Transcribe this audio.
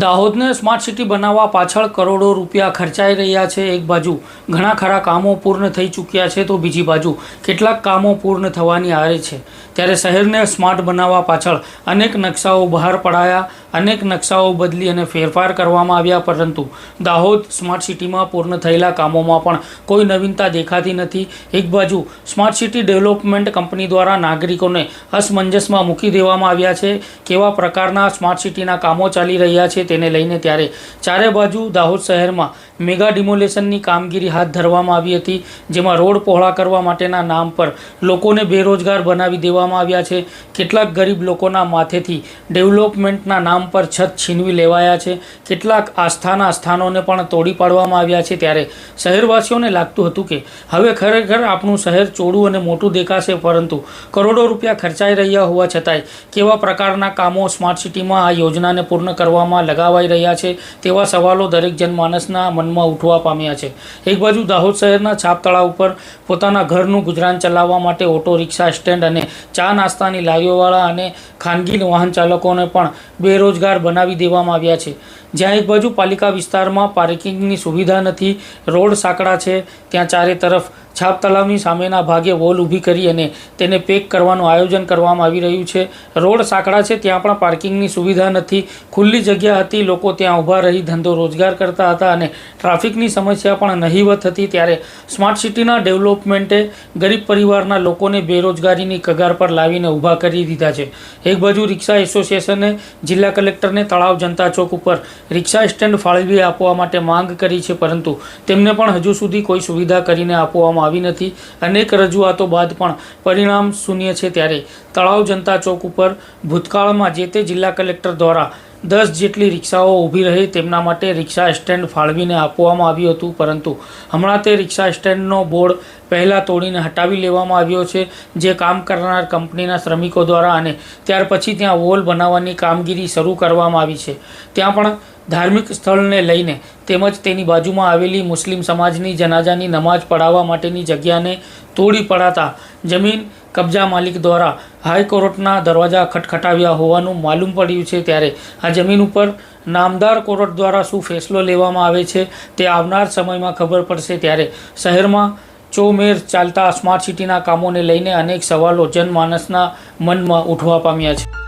દાહોદને smart city બનાવવા પાછળ કરોડો રૂપિયા ખર્ચાઈ રહ્યા છે એક બાજુ. ઘણા ખરા કામો પૂર્ણ થઈ ચૂક્યા છે તો બીજી બાજુ કેટલાક કામો પૂર્ણ થવાની આરે છે. ત્યારે શહેરને સ્માર્ટ બનાવવા પાછળ અનેક નકશાઓ બહાર પડાયા, અનેક નકશાઓ બદલી અને ફેરફાર કરવામાં આવ્યા, પરંતુ દાહોદ સ્માર્ટ સિટીમાં પૂર્ણ થયેલા કામોમાં પણ કોઈ નવીનતા દેખાતી નથી. એક બાજુ સ્માર્ટ સિટી ડેવલપમેન્ટ કંપની દ્વારા નાગરિકોને અસમંજસમાં મૂકી દેવામાં આવ્યા છે. કેવા પ્રકારના સ્માર્ટ સિટીના કામો ચાલી રહ્યા છે તેને લઈને ત્યારે ચારે બાજુ દાહોદ શહેરમાં મેગા ડિમોલેશનની કામગીરી હાથ ધરવામાં આવી હતી, જેમાં રોડ પહોળા કરવા માટેના નામ પર લોકોને બેરોજગાર બનાવી દેવામાં આવ્યા છે. કેટલાક ગરીબ લોકોના માથેથી ડેવલપમેન્ટના નામ પર છત છીનવી લેવાયા છે. કેટલાક આસ્થાના સ્થાનોને પણ તોડી પાડવામાં આવ્યા છે. ત્યારે શહેરવાસીઓને લાગતું હતું કે હવે ખરેખર આપણું શહેર ચોડું અને મોટું દેખાશે, પરંતુ કરોડો રૂપિયા ખર્ચાઈ રહ્યા હોવા છતાંય કેવા પ્રકારના કામો સ્માર્ટ સિટીમાં આ યોજનાને પૂર્ણ કરવામાં લગાવાઈ રહ્યા છે તેવા સવાલો દરેક જનમાનસના મનમાં ઉઠવા પામ્યા છે. એક બાજુ દાહોદ શહેરના છાપ તળાવ ઉપર પોતાના ઘરનું ગુજરાન ચલાવવા માટે ઓટો, રિક્ષા, સ્ટેન્ડ અને ચા નાસ્તાની લારીઓવાળા અને ખાનગી વાહન ચાલકોને પણ બેરોજગાર બનાવી દેવામાં આવ્યા છે. જ્યાં એક બાજુ પાલિકા વિસ્તારમાં પાર્કિંગની સુવિધા નથી, રોડ સાંકડા છે, ત્યાં ચારે તરફ છાપ તળાવની સામેના ભાગે વોલ ઊભી કરી અને તેને પેક કરવાનું આયોજન કરવામાં આવી રહ્યું છે. રોડ સાંકડા છે, ત્યાં પણ પાર્કિંગની સુવિધા નથી. ખુલ્લી જગ્યા હતી, લોકો ત્યાં ઊભા રહી ધંધો રોજગાર કરતા હતા અને ટ્રાફિકની સમસ્યા પણ નહીવત હતી. ત્યારે સ્માર્ટ સિટીના ડેવલપમેન્ટે ગરીબ પરિવારના લોકોને બેરોજગારીની કગાર પર લાવીને ઊભા કરી દીધા છે. એક બાજુ રિક્ષા એસોસિએશને જિલ્લા કલેક્ટરને તળાવ જનતા ચોક ઉપર રિક્ષા સ્ટેન્ડ ફાળવી આપવા માટે માંગ કરી છે, પરંતુ તેમને પણ હજુ સુધી કોઈ સુવિધા કરીને આપવામાં આવી નથી. અનેક રજૂઆતો બાદ પણ પરિણામ શૂન્ય છે ત્યારે. તળાવ જનતા ચોક ઉપર ભૂતકાળમાં જે તે જિલ્લા કલેક્ટર દ્વારા દસ જેટલી રિક્ષાઓ ઊભી રહી તેમના માટે રિક્ષા સ્ટેન્ડ ફાળવીને આપવામાં આવ્યું હતું, પરંતુ હમણાં તે રિક્ષા સ્ટેન્ડનો બોર્ડ પહેલાં તોડીને હટાવી લેવામાં આવ્યો છે, જે કામ કરનાર કંપનીના શ્રમિકો દ્વારા અને ત્યાર પછી ત્યાં વોલ બનાવવાની કામગીરી શરૂ કરવામાં આવી છે. ત્યાં પણ ધાર્મિક સ્થળને લઈને તેમજ તેની બાજુમાં આવેલી મુસ્લિમ સમાજની જનાજાની નમાજ પઢાવવા માટેની જગ્યાને તોડી પડાતા જમીન કબજા માલિક દ્વારા હાઈકોર્ટના દરવાજા ખટખટાવ્યા હોવાનું માલુમ પડ્યું છે ત્યારે આ જમીન ઉપર નામદાર કોર્ટ દ્વારા શું ફેસલો લેવામાં આવે છે તે આવનાર સમયમાં ખબર પડશે. ત્યારે શહેરમાં ચોમેર ચાલતા સ્માર્ટ સિટીના કામોને લઈને અનેક સવાલો જનમાનસના મનમાં ઉઠવા પામ્યા છે.